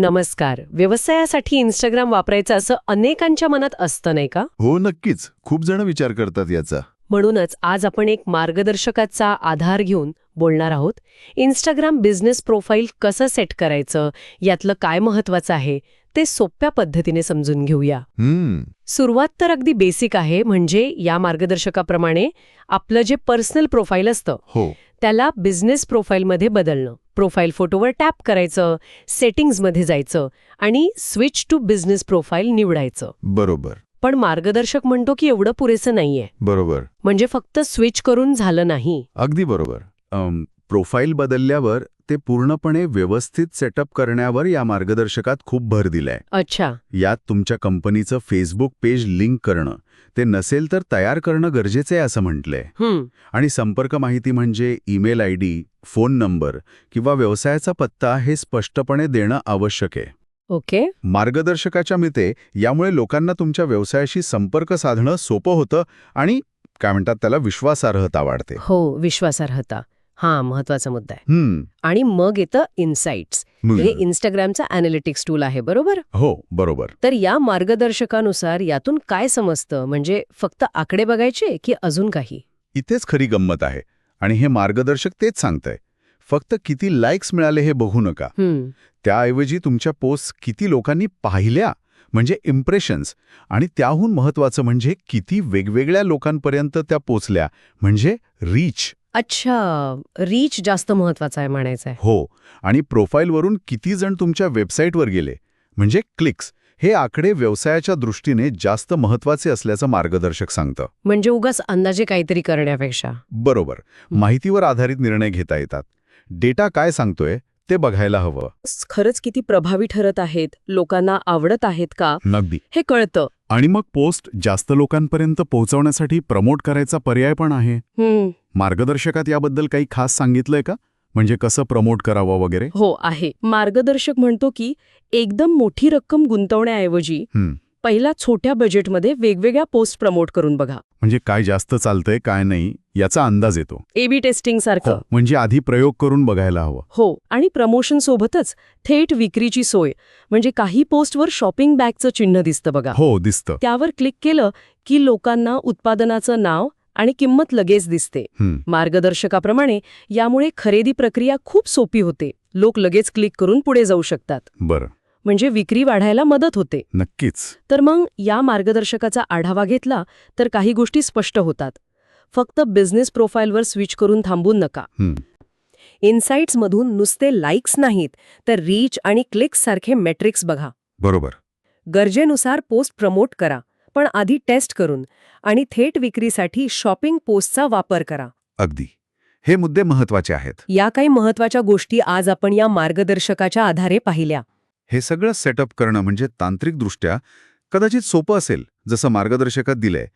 नमस्कार. व्यवसायासाठी इंस्टाग्राम वापरायचं असं अनेकांच्या मनात असतं नाही का? हो नक्कीच. खूप जण विचार करतात याचा. म्हणूनच आज आपण एक मार्गदर्शकाचा आधार घेऊन बोलणार आहोत. इंस्टाग्राम बिझनेस प्रोफाईल कसं सेट करायचं यातलं काय महत्वाचं आहे ते सोप्या पद्धतीने समजून घेऊया. हम्म. सुरुवात तर अगदी बेसिक आहे म्हणजे या मार्गदर्शकाप्रमाणे आपलं जे पर्सनल प्रोफाईल असतं हो. त्याला बिझनेस प्रोफाईलमध्ये बदलणं. प्रोफाईल फोटोवर टॅप करायचं सेटिंग्जमध्ये जायचं आणि स्विच टू बिझनेस प्रोफाईल निवडायचं. बरोबर. पण मार्गदर्शक म्हणतो की एवढं पुरेसं नाहीये. बरोबर. म्हणजे फक्त स्विच करून झालं नाही. अगदी बरोबर. प्रोफाईल बदलल्यावर ते पूर्णपणे व्यवस्थित सेटअप करण्यावर या मार्गदर्शकात खूप भर दिलाय. अच्छा. यात तुमच्या कंपनीचं फेसबुक पेज लिंक करणं ते नसेल तर तयार करणं गरजेचं आहे असं म्हटलंय. आणि संपर्क माहिती म्हणजे email I D phone number किंवा व्यवसायाचा पत्ता हे स्पष्टपणे देणं आवश्यक आहे. ओके. मार्गदर्शकाच्या मते यामुळे लोकांना तुमच्या व्यवसायाशी संपर्क साधणं सोपं होतं आणि काय म्हणतात त्याला विश्वासार्हता वाढते. हो विश्वासार्हता. हा महत्त्वाचा मुद्दा आहे. आणि मग येतं इन्साइट्स. हे इन्स्टाग्रामचा अनालिटिक्स टूल आहे बरोबर? हो बरोबर. तर या मार्गदर्शकानुसार यातून काय समजतं? म्हणजे फक्त आकडे बघायचे की अजून काही? इथेच खरी गंमत आहे. आणि हे मार्गदर्शक तेच सांगतंय. फक्त किती लाईक्स मिळाले हे बघू नका. त्याऐवजी तुमच्या पोस्ट किती लोकांनी पाहिल्या? म्हणजे इम्प्रेशन्स आणि त्याहून महत्वाचं म्हणजे किती वेगवेगळ्या लोकांपर्यंत त्या पोचल्या? म्हणजे रीच अच्छा रीच जास्त महत्त्वाचा आहे म्हणायचं आहे हो आणि प्रोफाईलवरून किती जण तुमच्या वेबसाईटवर गेले? म्हणजे क्लिक्स हे आकडे व्यवसायाच्या दृष्टीने जास्त महत्त्वाचे असल्याचं मार्गदर्शक सांगतं. म्हणजे उगाच अंदाजे काहीतरी करण्यापेक्षा. बरोबर. माहितीवर आधारित निर्णय घेता येतात. डेटा काय सांगतोय ते बघायला हवं. खरंच किती प्रभावी ठरत आहेत लोकांना आवडत आहेत का? नगदी. हे कळतं. आणि मग पोस्ट जास्त लोकांपर्यंत पोहोचवण्यासाठी प्रमोट करायचा पर्याय पण आहे. मार्गदर्शकात याबद्दल काही खास सांगितलंय का? म्हणजे कसं प्रमोट करावं वगैरे? हो आहे. मार्गदर्शक म्हणतो की एकदम मोठी रक्कम गुंतवण्याऐवजी हं, पहिला छोट्या बजेटमध्ये वेगवेगळ्या पोस्ट प्रमोट करून बघा. म्हणजे काय जास्त चालतंय काय नाही याचा अंदाज येतो. एबी टेस्टिंग सारखं. म्हणजे आधी प्रयोग करून बघायला हवं. हो आणि प्रमोशन सोबतच थेट विक्रीची सोय. म्हणजे काही पोस्टवर शॉपिंग बॅगचं चिन्ह दिसतं बघा. हो दिसतं. त्यावर क्लिक केलं की लोकांना उत्पादनाचं नाव आणि किंमत लगेच दिसते. मार्गदर्शकाप्रमाणे यामुळे खरेदी प्रक्रिया खूप सोपी होते. लोक लगेच क्लिक करून पुढे जाऊ शकतात. बरं. म्हणजे विक्री वाढायला मदत होते. नक्कीच. तर मग या मार्गदर्शकाचा आढावा घेतला तर काही गोष्टी स्पष्ट होतात. फक्त बिझनेस प्रोफाईलवर स्विच करून थांबून नका. इन्साइट्समधून नुसते लाईक्स नाहीत तर रीच आणि क्लिक्स सारखे मेट्रिक्स बघा. बरोबर. गरजेनुसार पोस्ट प्रमोट करा. पण आधी टेस्ट करून आणि थेट विक्रीसाठी शॉपिंग पोस्टचा वापर करा. अगदी. हे मुद्दे महत्त्वाचे आहेत. या काही महत्त्वाच्या गोष्टी आज आपण या मार्गदर्शकाच्या आधारे पाहिल्या. हे सगळं सेटअप करणं म्हणजे तांत्रिकदृष्ट्या कदाचित सोपं असेल जसं मार्गदर्शकात दिलंय.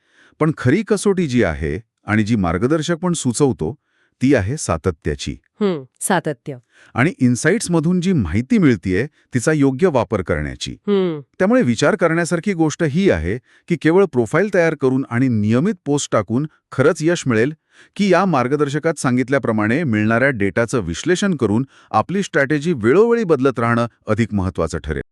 पण खरी कसोटी जी आहे आणि जी मार्गदर्शक पण सुचवतो ती आहे सातत्याची. सातत्य. आणि इन्साइट्समधून जी माहिती मिळतीये तिचा योग्य वापर करण्याची. त्यामुळे विचार करण्यासारखी गोष्ट ही आहे की केवळ प्रोफाईल तयार करून आणि नियमित पोस्ट टाकून खरंच यश मिळेल की या मार्गदर्शकात सांगितल्याप्रमाणे मिळणाऱ्या डेटाचं विश्लेषण करून आपली स्ट्रॅटेजी वेळोवेळी बदलत राहणं अधिक महत्त्वाचं ठरेल.